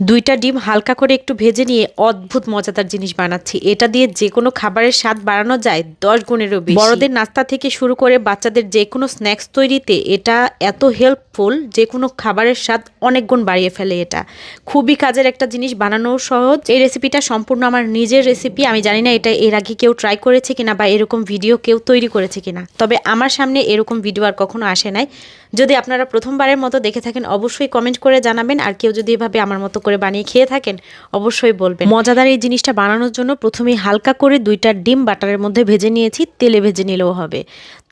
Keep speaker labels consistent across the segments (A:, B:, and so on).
A: দুইটা ডিম হালকা করে একটু ভেজে নিয়ে অদ্ভুত মজাদার জিনিস বানাচ্ছি। এটা দিয়ে যে কোনো খাবারের স্বাদ বাড়ানো যায় দশ গুণেরও বেশি। বড়দের নাস্তা থেকে শুরু করে বাচ্চাদের যে কোনো স্ন্যাক্স তৈরিতে এটা এত হেল্পফুল যে কোনো খাবারের স্বাদ অনেক গুণ বাড়িয়ে ফেলে এটা। খুবই কাজের একটা জিনিস বানানোও সহজ। এই রেসিপিটা সম্পূর্ণ আমার নিজের রেসিপি আমি জানি না এটা এর আগে কেউ ট্রাই করেছে কিনা বা এরকম ভিডিও কেউ তৈরি করেছে কিনা। তবে আমার সামনে এরকম ভিডিও আর কখনো আসে নাই। যদি আপনারা প্রথমবারের মতো দেখে থাকেন, অবশ্যই কমেন্ট করে জানাবেন। আর কেউ যদি এভাবে আমার মতো করে বানিয়ে খেয়ে থাকেন, অবশ্যই বলবেন। মজাদার এই জিনিসটা বানানোর জন্য প্রথমে হালকা করে দুইটা ডিম বাটারের মধ্যে ভেজে নিয়েছি, তেলে ভেজে নিলেও হবে।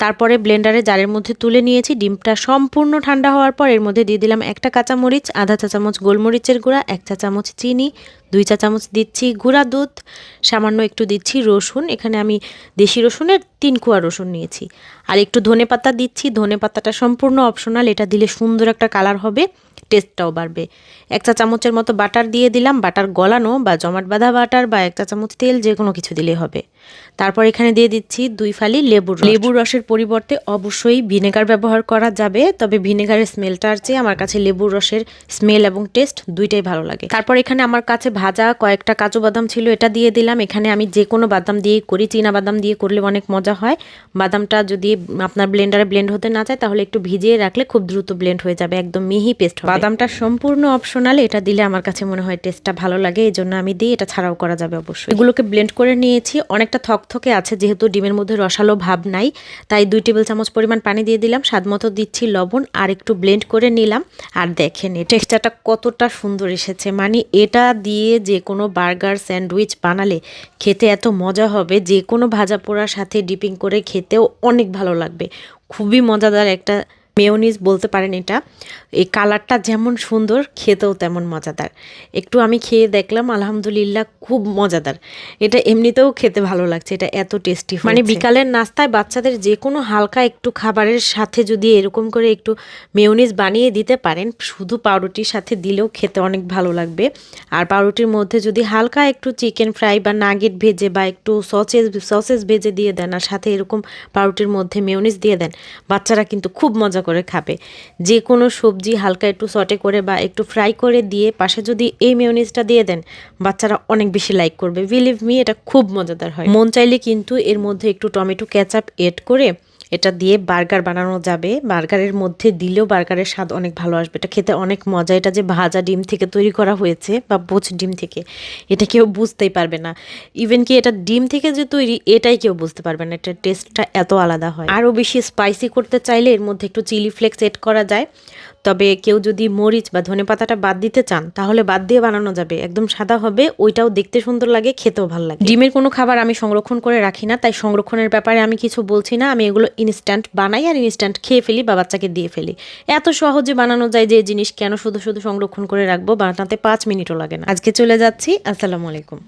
A: তারপরে ব্লেন্ডারে জারের মধ্যে তুলে নিয়েছি, ডিমটা সম্পূর্ণ ঠান্ডা হওয়ার পর এর মধ্যে দিয়ে দিলাম একটা কাঁচামরিচ, আধা চা চামচ গোলমরিচের গুঁড়া, এক চা চামচ চিনি, দুই চা চামচ দিচ্ছি গুঁড়া দুধ, সামান্য একটু দিচ্ছি রসুন, এখানে আমি দেশি রসুনের তিন কুয়া রসুন নিয়েছি। আর একটু ধনে পাতা দিচ্ছি ধনে পাতাটা সম্পূর্ণ অপশনাল এটা দিলে সুন্দর একটা কালার হবে। টেস্টটাও বাড়বে। এক চা চামচের মতো বাটার দিয়ে দিলাম, বাটার গলানো বা জমাট বাঁধা বাটার বা এক চা চামচ তেল যে কোনো কিছু দিলে হবে। তারপর এখানে দিয়ে দিচ্ছি দুই ফালি লেবুর লেবুর রসের পরিবর্তে অবশ্যই ভিনেগার ব্যবহার করা যাবে, তবে ভিনেগারের স্মেলটার চেয়ে আমার কাছে লেবুর রসের স্মেল এবং টেস্ট দুইটাই ভালো লাগে। তারপর এখানে আমার কাছে ভাজা কয়েকটা কাজু বাদাম ছিল, এটা দিয়ে দিলাম। এখানে আমি যে কোনো বাদাম দিয়ে করি, চীনা বাদাম দিয়ে করলে অনেক মজা হয়। বাদামটা যদি আপনার ব্লেন্ডারে ব্লেন্ড হতে না চায়, তাহলে একটু ভিজিয়ে রাখলে খুব দ্রুত ব্লেন্ড হয়ে যাবে, একদম মিহি পেস্ট হবে। বাদামটা সম্পূর্ণ অপশনাল, এটা দিলে আমার কাছে মনে হয় টেস্টটা ভালো লাগে এই জন্য আমি দিই এটা ছাড়াও করা যাবে অবশ্যই। এগুলোকে ব্লেন্ড করে নিয়েছি অনেকটা থকথকে আছে, যেহেতু ডিমের মধ্যে রসালো ভাব নাই, তাই দুই টেবিল চামচ পরিমাণ পানি দিয়ে দিলাম, স্বাদ মতো দিচ্ছি লবণ আর একটু ব্লেন্ড করে নিলাম। আর দেখেন, এই টেক্সচারটা কতটা সুন্দর এসেছে। মানে এটা দিয়ে যে কোনো বার্গার, স্যান্ডউইচ বানালে খেতে এত মজা হবে যে কোনো ভাজা পোড়ার সাথে ডিপিং করে খেতেও অনেক ভালো লাগবে। খুবই মজাদার একটা মেয়নিজ বলতে পারেন এটা এই কালারটা যেমন সুন্দর খেতেও তেমন মজাদার। একটু আমি খেয়ে দেখলাম আলহামদুলিল্লাহ খুব মজাদার। এটা এমনিতেও খেতে ভালো লাগছে এটা এত টেস্টি মানে বিকালের নাস্তায় বাচ্চাদের যে কোনো হালকা একটু খাবারের সাথে যদি এরকম করে একটু মেয়নিজ বানিয়ে দিতে পারেন শুধু পাউরুটির সাথে দিলেও খেতে অনেক ভালো লাগবে। আর পাউরুটির মধ্যে যদি হালকা একটু চিকেন ফ্রাই বা নাগেট ভেজে বা একটু সসেজ সসেজ ভেজে দিয়ে দেন আর সাথে এরকম পাউরুটির মধ্যে মেয়নিজ দিয়ে দেন বাচ্চারা কিন্তু খুব মজা করে খাবে। যে কোনো সবজি হালকা একটু সটে করে বা একটু ফ্রাই করে দিয়ে পাশে যদি এই মেয়নিজটা দিয়ে দেন, বাচ্চারা অনেক বেশি লাইক করবে। বিলিভ মি এটা খুব মজাদার হয়। মন চাইলে কিন্তু এর মধ্যে একটু টমেটো ক্যাচাপ এড করে এটা দিয়ে বার্গার বানানো যাবে। বার্গারের মধ্যে দিলেও বার্গারের স্বাদ অনেক ভালো আসবে। এটা খেতে অনেক মজা। এটা যে ভাজা ডিম থেকে তৈরি করা হয়েছে বা বোচ ডিম থেকে, এটা কেউ বুঝতেই পারবে না। ইভেন কি এটা ডিম থেকে যে তৈরি, এটাই কেউ বুঝতে পারবে না। এটার টেস্টটা এত আলাদা হয়। আরও বেশি স্পাইসি করতে চাইলে এর মধ্যে একটু চিলি ফ্লেক্স এড করা যায়। তবে কেউ যদি মরিচ বা ধনে পাতাটা বাদ দিতে চান, তাহলে বাদ দিয়ে বানানো যাবে। একদম সাদা হবে, ওইটাও দেখতে সুন্দর লাগে, খেতেও ভালো লাগে। ডিমের কোনো খাবার আমি সংরক্ষণ করে রাখি না, তাই সংরক্ষণের ব্যাপারে আমি কিছু বলছি না। আমি এগুলো ইনস্ট্যান্ট বানাই আর ইনস্ট্যান্ট খেয়ে ফেলি বা বাচ্চাকে দিয়ে ফেলি। এত সহজে বানানো যায় যে জিনিস কেন শুধু শুধু সংরক্ষণ করে রাখব, বানাতে পাঁচ মিনিটও লাগে না। আজকে চলে যাচ্ছি, আসসালামু আলাইকুম।